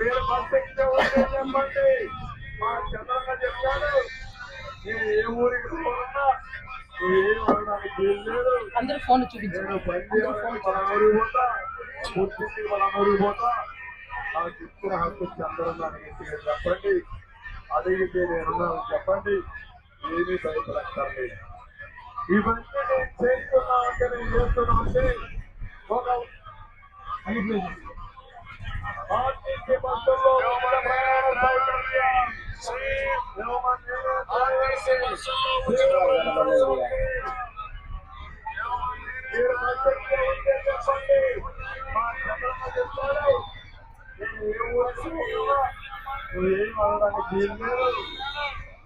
మీరు పంపించే చెప్పండి. మా చంద్రన్న చెప్తాడు నేను ఏ ఊరికి పోతున్నా అందరూ ఫోన్ చూపించారు పోతా? నాకు ఇచ్చిన హక్కు చంద్రన్న చెప్పండి. అడిగితే నేను చెప్పండి. ఏమీ భయపడక్కర్లేదు. ఇవన్నీ నేను చేస్తున్నా అంటే నేను చేస్తున్నా అంటే ఒక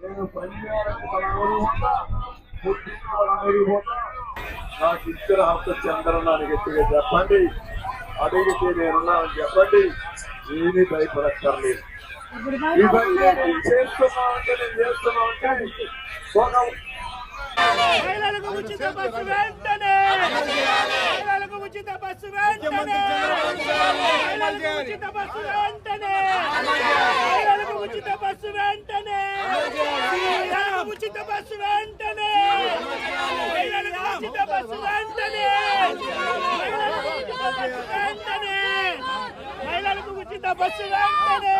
నేను పని చేయాలని పడవరు పోతా పుట్టిన పడవరు పోతా నాకు ఇచ్చిన హక్కు చంద్రనాన్ని గట్టిగా చెప్పండి అడిగితే నేనున్నానని చెప్పండి ఏమి భయపడక్కర్లేదు ఇవన్నీ నేను చేస్తున్నామంటే నేను చేస్తున్నామంటే ఉచిత బస్సు వెంటనే! మహిళలకు ఉచిత బస్సు వెంటనే! మహిళలకు ఉచిత బస్సు వెంటనే! మహిళలకు ఉచిత బస్సు వెంటనే! ఉచిత బస్సు వెంటనే! మహిళలకు ఉచిత బస్సు వెంటనే! మహిళలకు ఉచిత బస్సు వెంటనే!